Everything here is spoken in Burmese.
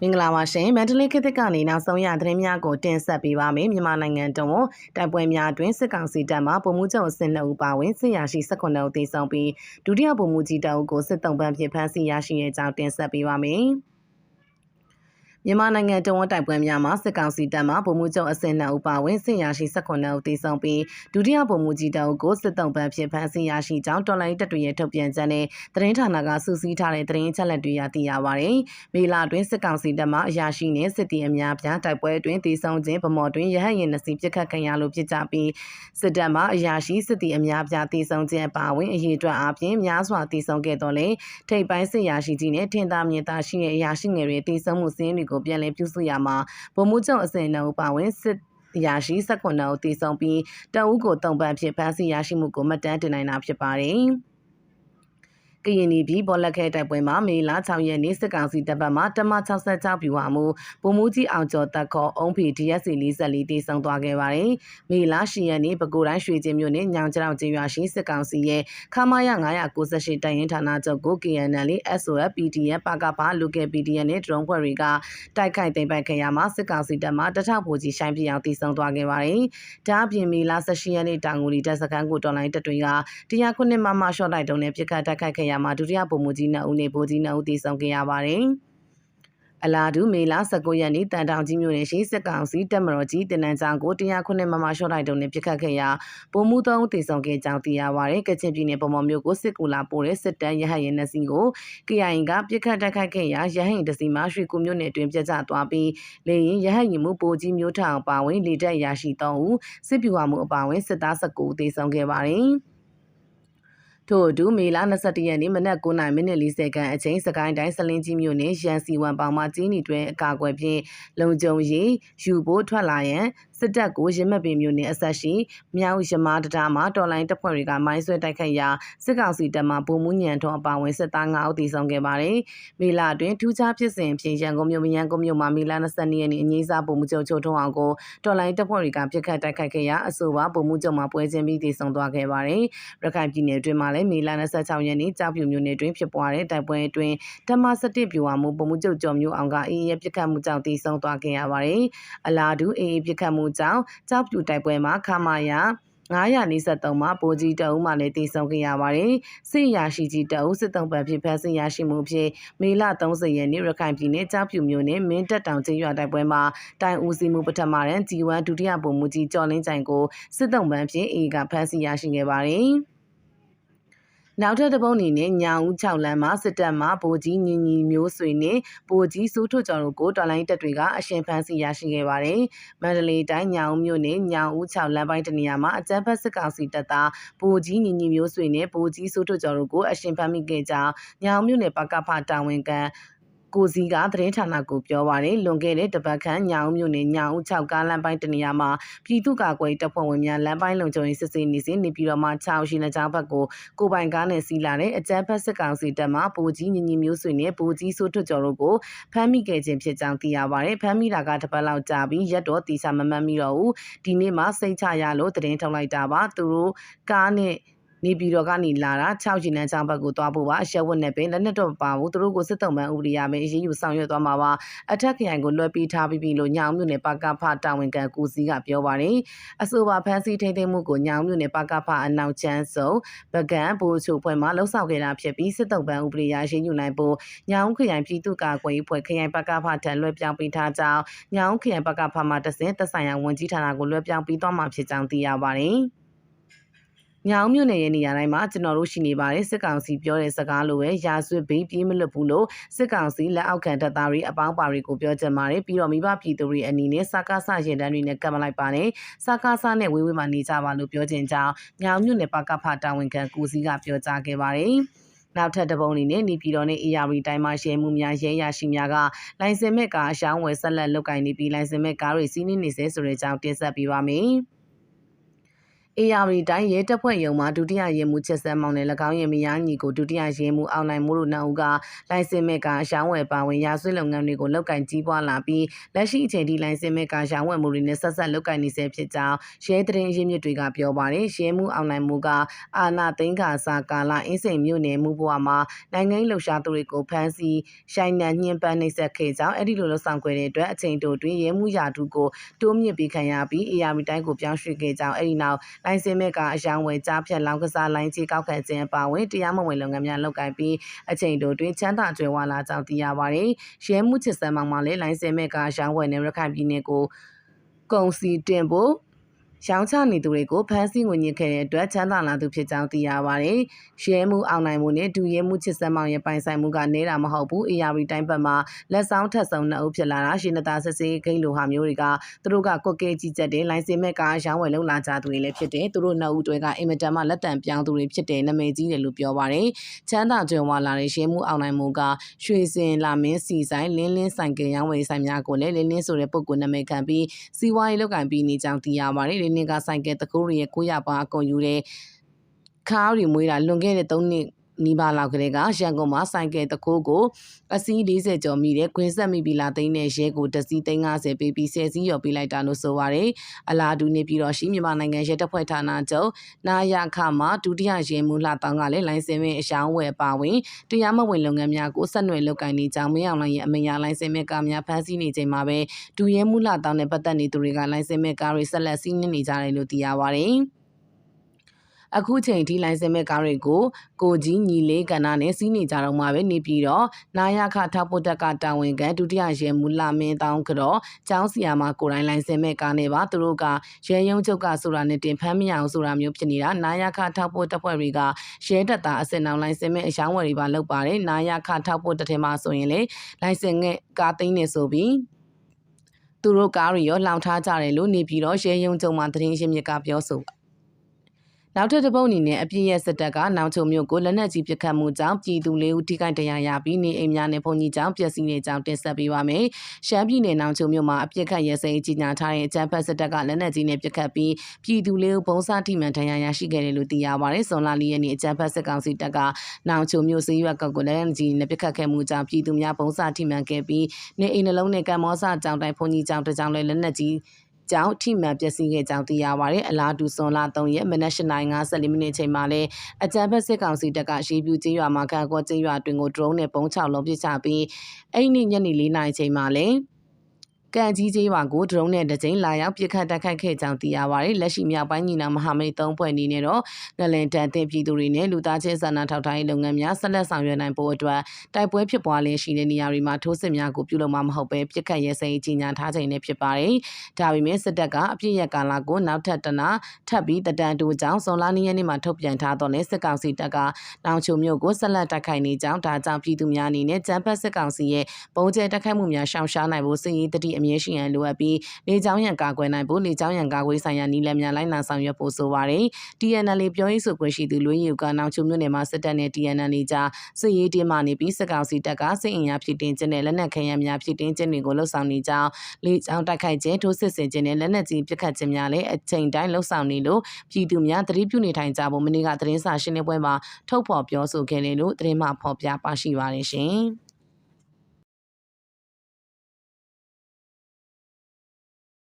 မင်္ဂလာပါရှင်မန္တလေးခေတ်သစ်ကနေနောက်ဆုံးရသတင်းများကိုတင်ဆက်ပေးပါမယ်မြန်မာနိုင်ငံတုံးတိုက်ပွဲများအတွင်းစစ်ကောင်စီတပ်မှပုံမှုချုပ်အစင်2ဦးပါဝင်စစ်ရရှိ18ဦးသေဆုံးပြီးဒုတိယပုံမှုကြီးတအုပ်ကိုစစ်တုံးပန်းဖြင့်ဖမ်းဆီးရရှိရဲ့အကြောင်းတင်ဆက်ပေးပါမယ် မြန်မာနိုင်ငံတဝန်တိုက်ပွဲများမှာစစ်ကောင်စီတပ်မှဗိုလ်မှူးချုပ်အစင်နှစ်ဦးပါဝင်စစ်ရရှိ18ဦးသေဆုံးပြီးဒုတိယဗိုလ်မှူးကြီးတအုပ်ကိုစစ်တုံးပန်းဖြစ်ဖမ်းဆီးရရှိကြောင်းတော်လိုင်းတပ်တွေရဲ့ထုတ်ပြန်ချက်နဲ့သတင်းဌာနကစုစည်းထားတဲ့သတင်းချက်လက်တွေရသိရပါတယ်။မေလအတွင်းစစ်ကောင်စီတပ်မှအရာရှိနဲ့စစ်တီအများပြားတိုက်ပွဲအတွင်းသေဆုံးခြင်းဗမော်တွင်ရဟတ်ရင်နှစီပစ်ခတ်ခံရလို့ဖြစ်ကြပြီးစစ်တပ်မှအရာရှိစစ်တီအများပြားသေဆုံးခြင်းပါဝင်အရေးအတွက်အပြင်များစွာသေဆုံးခဲ့တော့လေထိပ်ပိုင်းစစ်ရာရှိကြီးနဲ့ထင်သာမြင်သာရှိတဲ့အရာရှိငယ်တွေသေဆုံးမှုစင်းတွေကိုပြန်လည်ပြုစုရမှာဗိုလ်မှူးချုပ်အစင်နှုတ်ပါဝင်စစ်ရာရှိ၁၉ဦးတည်ဆုံပြီးတအုပ်ကိုတုံပန်းဖြစ်ဖမ်းဆီးရရှိမှုကိုမှတ်တမ်းတင်နိုင်တာဖြစ်ပါတယ်။ ကရင်ပြည်ဘောလက်ခဲတိုက်ပွဲမှာမေလ6ရက်နေ့စစ်ကောင်စီတပ်ပတ်မှတမ66ပြူဟာမှုပုံမှုကြီးအောင်ကျော်တက်ခေါ်အုံးဖီ DSC 44တည်ဆုံသွားခဲ့ပါတယ်။မေလ10ရက်နေ့ပဲခူးတိုင်းရွှေကျင်မြို့နယ်ညောင်ကျောက်ကျေးရွာရှိစစ်ကောင်စီရဲ့ခမာရ998တိုင်ရင်ဌာနချုပ်ကို KNL SOF PDF ပါကပါလူကယ် PDF နဲ့ဒရုန်းဖွဲ့တွေကတိုက်ခိုက်သိမ်းပိုက်ခဲ့ရမှာစစ်ကောင်စီတပ်မှတထဖို့ကြီးရှိုင်းပြအောင်တည်ဆုံသွားခဲ့ပါတယ်။ဒါအပြင်မေလ18ရက်နေ့တောင်ငူလီတပ်စခန်းကိုတော်လိုင်းတပ်တွေကတရားခုနှစ်မမရှော့လိုက်တုံးနဲ့ပြစ်ခတ်တိုက်ခိုက်ခဲ့ရမှာဒုတိယပုံမှုကြီးနှစ်ဦးနဲ့ဗိုလ်ကြီးနှစ်ဦးတည်ဆုံခဲ့ရပါတယ်။အလာဒူမေလာ19ရက်နေ့တန်တောင်ကြီးမြို့နယ်ရှိစစ်ကောင်စီတပ်မတော်ကြီးတင်နန်းချောင်းကို109မမရှော့လိုက်တုံးနဲ့ပြစ်ခတ်ခဲ့ရာပုံမှုသုံးတည်ဆုံခဲ့ကြောင်းသိရပါတယ်။ကချင်ပြည်နယ်ပုံမော်မြို့ကိုစစ်ကူလာပို့တဲ့စစ်တမ်းရဟတ်ရင်နှစီကို KIA ကပြစ်ခတ်တိုက်ခိုက်ခဲ့ရာရဟတ်တစီမှရွှေကူမြို့နယ်တွင်ပြတ်ကျသွားပြီးလေရင်ရဟတ်ရင်မှုပိုကြီးမျိုးထောင်ပါဝင်လေတက်ရရှိ3ဦးစစ်ပြူဟာမှုအပါဝင်စစ်သား19ဦးတည်ဆုံခဲ့ပါတယ်။ ထို့အတူမေလ22ရက်နေ့မနက်9:40မိနစ်40ခန်းအချိန်စကိုင်းတိုင်းစလင်းကြီးမြို့နယ်ရန်စီဝမ်ပေါင်မှကျင်းနီတွင်အကာအကွယ်ဖြင့်လုံခြုံရေးယူဖို့ထွက်လာရန် စစ်တပ်ကိုရမက်ပင်မြို့နယ်အဆက်ရှိမြောက်ရမားတတာမှာတော်လိုင်းတပ်ဖွဲ့တွေကမိုင်းဆွဲတိုက်ခိုက်ရာစစ်ကောင်စီတပ်မှဗိုလ်မှူးညံထွန်းအပါဝင်စစ်သား9ဦးသေဆုံးခဲ့ပါတယ်။မေလအတွင်းထူးခြားဖြစ်စဉ်ဖြင့်ရန်ကုန်မြို့မရန်ကုန်မြို့မှာမေလ22ရက်နေ့အငြိမ်းစားဗိုလ်မှူးချုပ်ချိုထုံးအောင်ကိုတော်လိုင်းတပ်ဖွဲ့တွေကပြစ်ခတ်တိုက်ခိုက်ခဲ့ရာအဆိုပါဗိုလ်မှူးချုပ်မှပွဲချင်းပြီးသေဆုံးသွားခဲ့ပါတယ်။ရခိုင်ပြည်နယ်အတွင်းမှာလည်းမေလ26ရက်နေ့ကြောက်ဖြူမြို့နယ်တွင်ဖြစ်ပွားတဲ့တိုက်ပွဲအတွင်းဓမ္မစတစ်ပြူဝမှုဗိုလ်မှူးချုပ်ကျော်မျိုးအောင်ကအေးအေးပြစ်ခတ်မှုကြောင့်သေဆုံးသွားခဲ့ရပါတယ်။အလားတူအေးအေးပြစ်ခတ်မှုကြောင့်ကြောက်ပြူတိုက်ပွဲမှာခမာယာ943မှာပိုကြီးတအုပ်မှလည်းတည်ဆုံခဲ့ရပါတယ်။စစ်ရာရှိကြီးတအုပ်စစ်တုံးပံဖြစ်ဖမ်းဆီးရရှိမှုဖြင့်မေလ30ရက်နေ့ရခိုင်ပြည်နယ်ကြောက်ဖြူမြို့နယ်မင်းတက်တောင်ကျေးရွာတိုက်ပွဲမှာတိုင်ဦးစီမှုပထမရန် G1 ဒုတိယဗိုလ်မှူးကြီးကျော်လင်းကြိုင်ကိုစစ်တုံးပံဖြင့်အေကဖမ်းဆီးရရှိခဲ့ပါတယ်။ နောက်ထပ်တစ်ပုတ်အနေနဲ့ညာဦး6လမ်းမှာစစ်တပ်မှဗိုလ်ကြီးညီညီမျိုးဆွေနဲ့ဗိုလ်ကြီးစိုးထွတ်ကျော်တို့ကိုတော်လိုင်းတပ်တွေကအရှင်ဖမ်းဆီးရရှိခဲ့ပါတယ်။မန္တလေးတိုင်းညာဦးမြို့နယ်ညာဦး6လမ်းပိုင်းတနေရာမှာအကြမ်းဖက်စစ်ကောင်စီတပ်သားဗိုလ်ကြီးညီညီမျိုးဆွေနဲ့ဗိုလ်ကြီးစိုးထွတ်ကျော်တို့ကိုအရှင်ဖမ်းမိခဲ့ကြောင်းညာဦးမြို့နယ်ပကဖတာဝန်ခံ ကိုစီကသတင်းဌာနကိုပြောပါရယ်လွန်ခဲ့တဲ့တပတ်ခန့်ညောင်မြို့နယ်ညောင်6ကားလမ်းပိုင်းတနေရာမှာပြည်သူ့ကာကွယ်တပ်ဖွဲ့ဝင်များလမ်းပိုင်းလုံခြုံရေးစစ်ဆေးနေစဉ်နေပြည်တော်မှာ6ရှိနေကြောင်းဘက်ကိုကိုပိုင်ကားနဲ့စီးလာတဲ့အကြမ်းဖက်စစ်ကောင်စီတပ်မှပူကြီးညီညီမျိုးဆွေနဲ့ပူကြီးစိုးထွတ်ကျော်တို့ကိုဖမ်းမိခဲ့ခြင်းဖြစ်ကြောင်းသိရပါရယ်ဖမ်းမိတာကတပတ်လောက်ကြာပြီးရက်တော်တီစာမမှတ်မိတော့ဘူးဒီနေ့မှစိတ်ချရလို့သတင်းထုတ်လိုက်တာပါသူတို့ကားနဲ့ နေပြည်တော်ကနေလာတာ6ရှင်နန်းချောင်းဘက်ကိုသွားဖို့ပါအရှက်ဝတ်နဲ့ပင်လက်နက်တော့မပါဘူးသူတို့ကိုစစ်တုံးမှန်ဥပဒေရမယ်အရေးယူဆောင်ရွက်သွားမှာပါအထက်ခရိုင်ကိုလွှဲပေးထားပြီးပြီလို့ညောင်မြို့နယ်ပကဖတာဝန်ခံကိုစီကပြောပါတယ်အဆိုပါဖမ်းဆီးထိန်းသိမ်းမှုကိုညောင်မြို့နယ်ပကဖအနောက်ချမ်းစုံပကံဘိုးချိုဖွဲ့မှလှုပ်ဆောင်ခဲ့တာဖြစ်ပြီးစစ်တုံးမှန်ဥပဒေရရေးယူနိုင်ဖို့ညောင်ခရိုင်ပြည်သူ့ကာကွယ်ရေးဖွဲ့ခရိုင်ပကဖထံလွှဲပြောင်းပေးထားကြောင်းညောင်ခရိုင်ပကဖမှတဆင်သက်ဆိုင်ရာဝန်ကြီးဌာနကိုလွှဲပြောင်းပေးသွားမှာဖြစ်ကြောင်းသိရပါတယ် ညောင်မြို့နယ်ရဲ့နေရာတိုင်းမှာကျွန်တော်တို့ရှိနေပါတယ်စစ်ကောင်စီပြောတဲ့စကားလိုပဲရာဇဝတ်ဘေးပြေးမလွတ်ဘူးလို့စစ်ကောင်စီလက်အောက်ခံတပ်သားတွေအပေါင်းပါတွေကိုပြောချင်ပါတယ်ပြီးတော့မိဘပြည်သူတွေအနေနဲ့စကားဆရင်တန်းတွေနဲ့ကပ်မလိုက်ပါနဲ့စကားဆနဲ့ဝေးဝေးမှနေကြပါလို့ပြောချင်ကြောင်းညောင်မြို့နယ်ပကဖတာဝန်ခံကိုစီကပြောကြားခဲ့ပါတယ်နောက်ထပ်တပုံအနေနဲ့နေပြည်တော်နဲ့ AR တိုင်းမှာရဲမှုများရဲရရှိများကလိုင်စင်မဲ့ကားအရှောင်းဝယ်ဆက်လက်လုပ်ကင်နေပြီးလိုင်စင်မဲ့ကားတွေစီးနင်းနေစေဆိုတဲ့အကြောင်းတင်ဆက်ပေးပါမယ်။ အေယာရီတိုင်းရဲတပ်ဖွဲ့ရုံးမှဒုတိယရဲမှူးချက်စဲမောင်နဲ့၎င်းရဲ့မယားညီကိုဒုတိယရဲမှူးအောင်နိုင်မိုးတို့နှစ်ဦးကလိုင်စင်မဲ့ကအရှောင်းဝယ်ပါဝင်ရာဆွေးလုပ်ငန်းတွေကိုလုပ်ကင်ကြီးပွားလာပြီးလက်ရှိအချိန်ထိလိုင်စင်မဲ့ကရှောင်းဝယ်မှုတွေနဲ့ဆက်ဆက်လုပ်ကင်နေဆဲဖြစ်ကြောင်းရဲတရင်ရင်းမြစ်တွေကပြောပါတယ်ရဲမှူးအောင်နိုင်မိုးကအာနာသိန်းခါစာကာလအင်းစိန်မြို့နယ်မှုဘဝမှာနိုင်ငံရေးလှုပ်ရှားသူတွေကိုဖမ်းဆီးရှိုင်းနှံညှဉ်းပန်းနှိပ်စက်ခဲ့ကြောင်းအဲ့ဒီလိုလှုပ်ဆောင်ခဲ့တဲ့အတွက်အချိန်တိုတွင်ရဲမှုရာထူးကိုတိုးမြင့်ပြီးခံရပြီးအေယာမီတိုင်းကိုပြောင်းရွှေ့ခဲ့ကြောင်းအဲ့ဒီနောက်လိုင်စင်မဲ့ကအယောင်ဝယ်ကြားဖြတ်လောင်းကစားလိုင်းကြီးကောက်ခံခြင်းအပါအဝင်တရားမဝင်လုပ်ငန်းများလုပ်ကိုင်ပြီးအချိန်တိုတွင်ချမ်းသာကြွယ်ဝလာကြောင်းသိရပါတယ်ရဲမှုချစ်စံမောင်မှလည်းလိုင်စင်မဲ့ကအယောင်ဝယ်နဲ့ရခိုင်ပြည်နယ်ကိုကုန်စီတင်ဖို့ ရောင်းချနေသူတွေကိုဖမ်းဆီးငွေညစ်ခဲ့တဲ့အတွက်ချမ်းသာလာသူဖြစ်ကြောင်းသိရပါတယ်။ရဲမှုအောင်နိုင်မှုနဲ့ဒူရဲမှုချစ်စမ်းမောင်ရဲ့ပိုင်ဆိုင်မှုကနေတာမဟုတ်ဘူး။ AR တိုင်းဘက်မှာလက်ဆောင်ထက်ဆောင်နှစ်ဦးဖြစ်လာတာရှင်နတာစစ်စေးဂိမ်းလိုဟာမျိုးတွေကသူတို့ကကွက်ကဲကြီးကြက်တဲ့လိုင်စင်မဲ့ကားရောင်းဝယ်လုံလာကြသူတွေလည်းဖြစ်တယ်။သူတို့နှစ်ဦးတွေကအင်မတန်မှလက်တံပြောင်းသူတွေဖြစ်တယ်နာမည်ကြီးတယ်လို့ပြောပါတယ်။ချမ်းသာကြွယ်ဝလာတဲ့ရဲမှုအောင်နိုင်မှုကရွှေစင်လာမင်းစီဆိုင်လင်းလင်းဆိုင်ကရောင်းဝယ်ဆိုင်များကိုလည်းလင်းလင်းဆိုတဲ့ပုံကနာမည်ခံပြီးစီးပွားရေးလုပ်ကင်ပြီးနေကြောင်းသိရပါတယ်။လင်းလင်းကဆိုင်ကတကူရီရဲ့900ပါအကုန်ယူတဲ့ခါးရီမွေးတာလွန်ခဲ့တဲ့3နှစ် နီးပါးလောက်ကလေးကရန်ကုန်မှာဆိုင်ကယ်တကိုးကိုအစီး40ကျော်မိတဲ့ခွင်းဆက်မိပြီးလာသိန်းတဲ့ရဲကိုတစီး350ပေးပြီး10စီးရော်ပေးလိုက်တာလို့ဆိုပါရယ်အလားတူနေပြီးတော့ရှိမြန်မာနိုင်ငံရဲတပ်ဖွဲ့ဌာနချုပ်နာယခမှာဒုတိယရဲမှူးလှတောင်းကလည်းလိုင်စင်မဲ့အရှောင်းဝယ်ပါဝင်တရားမဝင်လုပ်ငန်းများကိုဆက်နွယ်လုပ်ကိုင်နေကြောင်းမင်းအောင်လိုင်းရဲ့အမရလိုင်စင်မဲ့ကားများဖမ်းဆီးနေချိန်မှာပဲဒူရဲမှူးလှတောင်းနဲ့ပတ်သက်နေသူတွေကလိုင်စင်မဲ့ကားတွေဆက်လက်စီးနင်းနေကြတယ်လို့သိရပါရယ် အခုချိန်ထိလိုင်စင်မဲ့ကားတွေကိုကိုကြီးညီလေးကဏ္ဍနဲ့စီးနေကြတော့မှပဲနေပြီးတော့နာယခထောက်ပို့တက်ကတာဝန်ခံဒုတိယရဲမူလာမင်းတောင်းကတော့ကျောင်းစီယာမှာကိုတိုင်းလိုင်စင်မဲ့ကားနဲ့ပါသူတို့ကရဲယုံချုပ်ကဆိုတာနဲ့တင်ဖမ်းမရအောင်ဆိုတာမျိုးဖြစ်နေတာနာယခထောက်ပို့တက်ဖွဲ့တွေကရဲတပ်သားအစင်အောင်လိုင်စင်မဲ့အယောင်းဝယ်တွေပါလုပ်ပါတယ်နာယခထောက်ပို့တက်ထဲမှာဆိုရင်လေလိုင်စင်ငဲ့ကားသိန်းနေဆိုပြီးသူတို့ကားတွေရောလောင်ထားကြတယ်လို့နေပြီးတော့ရဲယုံချုပ်မှသတင်းရင်းမြစ်ကပြောဆို နောက်ထပ်တစ်ပုတ်အနေနဲ့အပြည့်ရဲ့စစ်တပ်ကနောင်ချုံမြို့ကိုလက်နက်ကြီးပစ်ခတ်မှုကြောင့်ပြည်သူလေးဦးထိခိုက်ဒဏ်ရာရပြီးနေအိမ်များနဲ့ဘုံကြီးကြောင့်ပျက်စီးနေကြောင်းတင်ဆက်ပေးပါမယ်။ရှမ်းပြည်နယ်နောင်ချုံမြို့မှာအပြစ်ခတ်ရဲစဲကြီးညာထားတဲ့အကြမ်းဖက်စစ်တပ်ကလက်နက်ကြီးနဲ့ပစ်ခတ်ပြီးပြည်သူလေးဦးဘုံစားထိမှန်ဒဏ်ရာရရှိခဲ့တယ်လို့သိရပါတယ်။ဇွန်လ၄ရက်နေ့အကြမ်းဖက်စစ်ကောင်စီတပ်ကနောင်ချုံမြို့စေးရွက်ကကိုလက်နက်ကြီးနဲ့ပစ်ခတ်ခဲ့မှုကြောင့်ပြည်သူများဘုံစားထိမှန်ခဲ့ပြီးနေအိမ်နှလုံးနဲ့ကံမောစကြောင်တိုင်ဘုံကြီးကြောင်တကြောင်လည်းလက်နက်ကြီး ကြောင့်ထိမှန်ပျက်စီးခဲ့ကြောင်းသိရပါတယ်။အလားတူစွန်လာ3ရက်မနက်၈ :54 မိနစ်ချိန်မှာလည်းအကြံဖက်စစ်ကောင်စီတပ်ကရေပြူကျေးရွာမှာခါကောကျေးရွာတွင်ကို drone နဲ့ပုံချလုံးပစ်ချပြီးအဲ့ဒီညနေ၄နာရီချိန်မှာလည်း ကံကြီးကြီးရွာကိုဒရုန်းနဲ့တကြိမ်လာရောက်ပြစ်ခတ်တိုက်ခိုက်ခဲ့ကြောင်းသိရပါတယ်။လက်ရှိမြောက်ပိုင်းညီနောင်မဟာမိတ်သုံးဖွဲ့အနေနဲ့တော့ငလင်တန်တင်ပြည်သူတွေနဲ့လူသားချင်းစာနာထောက်ထားရေးလုပ်ငန်းများဆက်လက်ဆောင်ရွက်နိုင်ဖို့အတွက်တိုက်ပွဲဖြစ်ပွားလျက်ရှိတဲ့နေရာတွေမှာထိုးစစ်များကိုပြုလုပ်မှာမဟုတ်ပဲပြစ်ခတ်ရဲစဲကြီးညာထားချိန်နဲ့ဖြစ်ပါတယ်။ဒါပေမဲ့စစ်တပ်ကအပြစ်ရကာလကိုနောက်ထပ်တနာထပ်ပြီးတတန်တူကြောင်းဇွန်လနေ့ရက်နေ့မှာထုတ်ပြန်ထားတော့လဲစစ်ကောင်စီတပ်ကတောင်ချုံမြို့ကိုဆက်လက်တိုက်ခိုက်နေကြောင်းဒါကြောင့်ပြည်သူများအနေနဲ့ကြမ်းဖက်စစ်ကောင်စီရဲ့ပုံကျဲတိုက်ခိုက်မှုများရှောင်ရှားနိုင်ဖို့စစ်ရေးတတိအမြဲရှိရန်လိုအပ်ပြီးလေကြောင်းရန်ကာကွယ်နိုင်ဖို့လေကြောင်းရန်ကာကွယ်ဆိုင်ရာနည်းလမ်းများလိုက်နာဆောင်ရွက်ဖို့ဆိုပါတယ်။ TNL ပြောရေးဆိုခွင့်ရှိသူလွေးယူကနောက်ချုံမြို့နယ်မှာစစ်တပ်နဲ့ TNL ကြားစစ်ရေးတင်းမာနေပြီးစစ်ကောင်စီတပ်ကစစ်အင်အားဖြစ်တင်ခြင်းနဲ့လက်နက်ခဲယမ်းများဖြစ်တင်ခြင်းတွေကိုလှုပ်ဆောင်နေကြောင်းလေကြောင်းတိုက်ခိုက်ခြင်းထိုးစစ်ဆင်ခြင်းနဲ့လက်နက်ကြီးပစ်ခတ်ခြင်းများလည်းအချိန်တိုင်းလှုပ်ဆောင်နေလို့ပြည်သူများသတိပြုနေထိုင်ကြဖို့မနေ့ကသတင်းစာရှင်းလင်းပွဲမှာထုတ်ဖော်ပြောဆိုခဲ့တယ်လို့သတင်းမှဖော်ပြပါရှိပါတယ်ရှင်။